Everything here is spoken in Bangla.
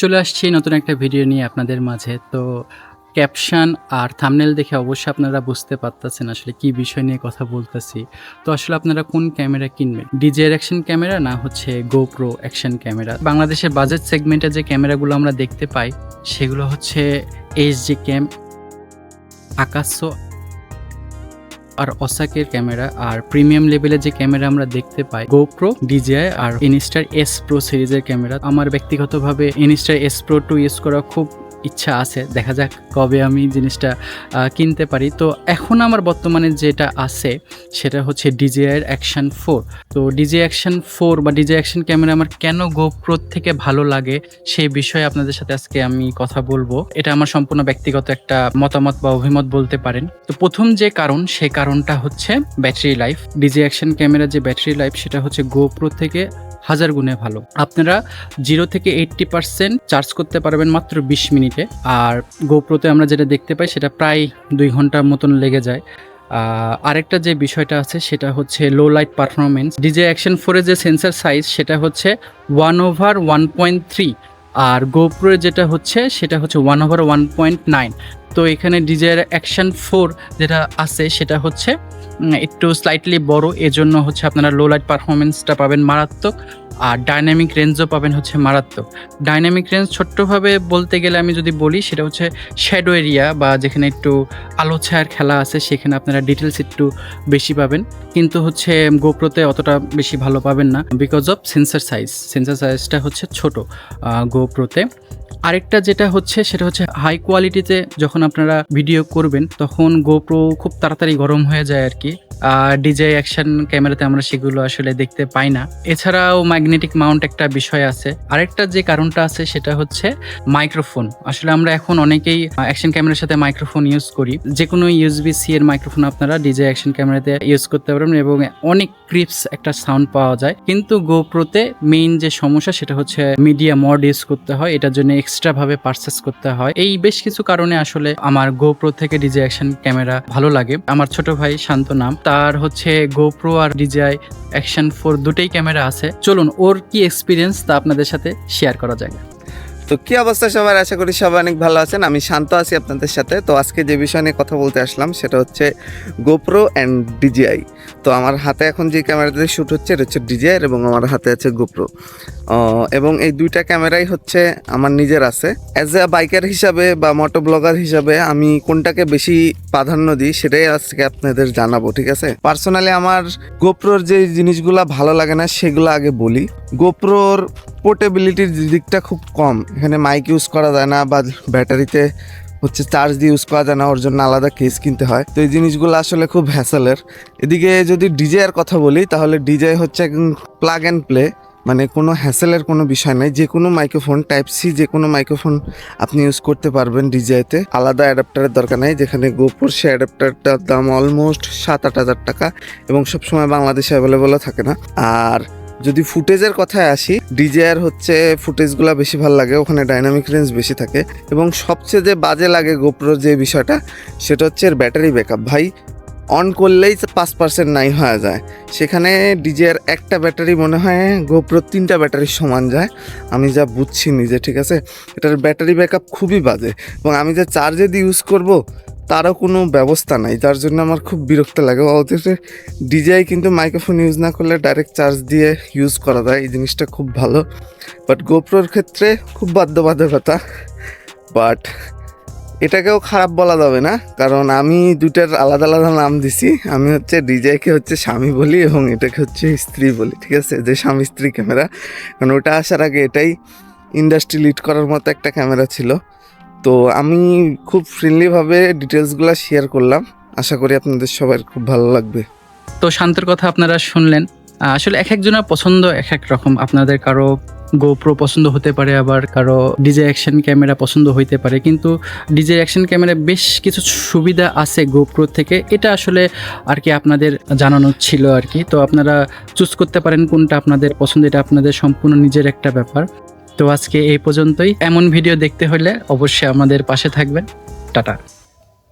চলে আসছি নতুন একটা ভিডিও নিয়ে আপনাদের মাঝে। তো ক্যাপশন আর থামনেল দেখে অবশ্যই আপনারা বুঝতে পারতেছেন আসলে কি বিষয় নিয়ে কথা বলতেছি। তো আসলে আপনারা কোন ক্যামেরা কিনবেন? ডিজের অ্যাকশন ক্যামেরা না হচ্ছে গোপ্রো অ্যাকশন ক্যামেরা বাংলাদেশের বাজেট সেগমেন্টে যে ক্যামেরাগুলো আমরা দেখতে পাই, সেগুলো হচ্ছে এইচ জি ক্যাম আকাশো আর অসাকের ক্যামেরা আর প্রিমিয়াম লেভেলের যে ক্যামেরা আমরা দেখতে পাই গোপ্রো ডিজিআই আর ইনস্টার এস প্রো সিরিজের ক্যামেরা আমার ব্যক্তিগতভাবে ইনস্টার এস প্রো টু ইউজ করা খুব ইচ্ছা আছে। দেখা যাক কবে আমি জিনিসটা কিনতে পারি। তো এখন আমার বর্তমানে যেটা আছে, সেটা হচ্ছে ডিজিআইয়ের অ্যাকশন ফোর। তো ডিজে অ্যাকশন ফোর বা ডিজে অ্যাকশন ক্যামেরা আমার কেন গোপ্রো থেকে ভালো লাগে, সেই বিষয়ে আপনাদের সাথে আজকে আমি কথা বলব। এটা আমার সম্পূর্ণ ব্যক্তিগত একটা মতামত বা অভিমত বলতে পারেন। তো প্রথম যে কারণ সেই কারণটা হচ্ছে battery life. DJI action camera যে ব্যাটারি লাইফ, সেটা হচ্ছে গোপ্রো থেকে হাজার গুণে ভালো। আপনারা জিরো থেকে এইট্টি পার্সেন্ট চার্জ করতে পারবেন মাত্র বিশ মিনিটে। আর গোপ্রোতে আমরা যেটা দেখতে পাই, সেটা প্রায় দুই ঘণ্টার মতন লেগে যায়। আরেকটা যে বিষয়টা আছে, সেটা হচ্ছে low light performance DJI action ফোরের যে সেন্সার সাইজ সেটা হচ্ছে one over one point three আর গোপ্রোর যেটা হচ্ছে, সেটা হচ্ছে one over one point nine তো এখানে ডিজের অ্যাকশন ফোর যেটা আছে, সেটা হচ্ছে একটু স্লাইটলি বড়। এজন্য হচ্ছে আপনারা লো লাইট পারফরমেন্সটা পাবেন মারাত্মক, আর ডাইনামিক রেঞ্জও পাবেন হচ্ছে মারাত্মক। ডাইনামিক রেঞ্জ ছোট্টভাবে বলতে গেলে আমি যদি বলি, সেটা হচ্ছে শ্যাডো এরিয়া বা যেখানে একটু আলো ছায়ার খেলা আছে, সেখানে আপনারা ডিটেলস একটু বেশি পাবেন। কিন্তু হচ্ছে গোপ্রোতে অতটা বেশি ভালো পাবেন না because of sensor size sensor সাইজটা হচ্ছে ছোট গোপ্রোতে আরেকটা যেটা হচ্ছে, সেটা হচ্ছে হাই কোয়ালিটিতে যখন আপনারা ভিডিও করবেন, তখন গোপ্রো খুব তাড়াতাড়ি গরম হয়ে যায় আর কি। ডিজে অ্যাকশন ক্যামেরাতে আমরা সেগুলো আসলে দেখতে পাই না। এছাড়াও ম্যাগনেটিক মাউন্ট একটা বিষয় আছে। আরেকটা যে কারণটা আছে, সেটা হচ্ছে মাইক্রোফোন আসলে আমরা এখন অনেকেই অ্যাকশন ক্যামেরার সাথে মাইক্রোফোন ইউজ করি। যে কোনো ইউএসবি সি এর মাইক্রোফোন আপনারা ডিজে অ্যাকশন ক্যামেরাতে ইউজ করতে পারবেন এবং অনেক ক্রিপস একটা সাউন্ড পাওয়া যায়। কিন্তু গোপ্রোতে মেইন যে সমস্যা, সেটা হচ্ছে মিডিয়া মড ইউজ করতে হয়। এটার জন্য এক্সট্রা ভাবে পারচেস করতে হয়। এই বেশ কিছু কারণে আসলে আমার গোপ্রো থেকে ডিজে অ্যাকশন ক্যামেরা ভালো লাগে। আমার ছোট ভাই শান্ত নাম, তার হচ্ছে গোপ্রো আর ডিজাই অ্যাকশন ফোর দুটোই ক্যামেরা আছে। চলুন, ওর কি এক্সপিরিয়েন্স তা আপনাদের সাথে শেয়ার করা যায় তো কি অবস্থা সবার? আশা করি সবাই অনেক ভালো আছেন। আমি শান্ত আছি আপনাদের সাথে। তো আজকে যে বিষয় নিয়ে কথা বলতে আসলাম সেটা হচ্ছে গোপ্রো অ্যান্ড ডিজিআই তো আমার হাতে এখন যে ক্যামেরাতে শ্যুট হচ্ছে, এটা হচ্ছে ডিজিআই এবং আমার হাতে আছে গোপ্রো এবং এই দুইটা ক্যামেরাই হচ্ছে আমার নিজের আছে। অ্যাজ এ বাইকার হিসাবে বা মোটো ব্লগার হিসাবে আমি কোনটাকে বেশি প্রাধান্য দিই সেটাই আজকে আপনাদের জানাব, ঠিক আছে? পার্সোনালি আমার গোপ্রোর যে জিনিসগুলো ভালো লাগে না, সেগুলো আগে বলি। গোপ্রোর পোর্টেবিলিটির দিকটা খুব কম। এখানে মাইক ইউজ করা যায় না বা ব্যাটারিতে হচ্ছে চার্জ দিয়ে ইউজ করা যায় না, ওর জন্য আলাদা কেস কিনতে হয়। তো এই জিনিসগুলো আসলে খুব হ্যাসেলের এদিকে যদি ডিজের কথা বলি, তাহলে ডিজে হচ্ছে প্লাগ অ্যান্ড প্লে মানে কোনো হ্যাসেলের কোনো বিষয় নেই। যে কোনো মাইক্রোফোন টাইপ সি যে কোনো মাইক্রোফোন আপনি ইউজ করতে পারবেন ডিজেতে আলাদা অ্যাডাপ্টারের দরকার নেই, যেখানে গোপুর সে অ্যাডাপ্টারটার দাম অলমোস্ট সাত আট হাজার টাকা এবং সবসময় বাংলাদেশে অ্যাভেলেবলও থাকে না। আর যদি ফুটেজের কথায় আসি ডিজেআর হচ্ছে ফুটেজগুলো বেশি ভালো লাগে, ওখানে ডাইনামিক রেঞ্জ বেশি থাকে এবং সবচেয়ে যে বাজে লাগে গোপ্রোর যে বিষয়টা, সেটা হচ্ছে এর ব্যাটারি ব্যাকআপ ভাই অন করলেই পাঁচ পার্সেন্ট নাই হয়ে যায়। সেখানে ডিজের একটা ব্যাটারি মনে হয় গোপ্রোর তিনটা ব্যাটারির সমান যায়। আমি যা বুঝছি নিজে, ঠিক আছে? এটার ব্যাটারি ব্যাকআপ খুবই বাজে। এবং আমি যে চার্জে দিয়ে ইউজ করব তারও কোনো ব্যবস্থা নাই। যার জন্য আমার খুব বিরক্ত লাগে। অথচ ডিজাই কিন্তু মাইক্রোফোন ইউজ না করলে ডাইরেক্ট চার্জ দিয়ে ইউজ করা যায়। এই জিনিসটা খুব ভালো। বাট গোপ্রোর ক্ষেত্রে খুব বাধ্যবাধকতা। বাট এটাকেও খারাপ বলা যাবে না। কারণ আমি দুটার আলাদা আলাদা নাম দিছি। আমি হচ্ছে ডিজাইকে হচ্ছে স্বামী বলি এবং এটাকে হচ্ছে স্ত্রী বলি, ঠিক আছে? যে স্বামী স্ত্রী ক্যামেরা কারণ ওটা আসার আগে এটাই ইন্ডাস্ট্রি লিড করার মতো একটা ক্যামেরা ছিল। তো আমি খুব ফ্রেন্ডলিভাবে ডিটেলসগুলো শেয়ার করলাম। আশা করি আপনাদের সবার খুব ভালো লাগবে। তো শান্তের কথা আপনারা শুনলেন। আসলে এক একজনের পছন্দ এক এক রকম। আপনাদের কারও গোপ্রো পছন্দ হতে পারে, আবার কারও ডিজে অ্যাকশন ক্যামেরা পছন্দ হইতে পারে। কিন্তু ডিজে অ্যাকশন ক্যামেরা বেশ কিছু সুবিধা আছে গোপ্রো থেকে। এটা আসলে আর কি আপনাদের জানানো ছিল আর কি। তো আপনারা চুজ করতে পারেন কোনটা আপনাদের পছন্দ। এটা আপনাদের সম্পূর্ণ নিজের একটা ব্যাপার। তো আজকে এই পর্যন্তই। এমন ভিডিও দেখতে হলে অবশ্যই আমাদের পাশে থাকবেন। টাটা।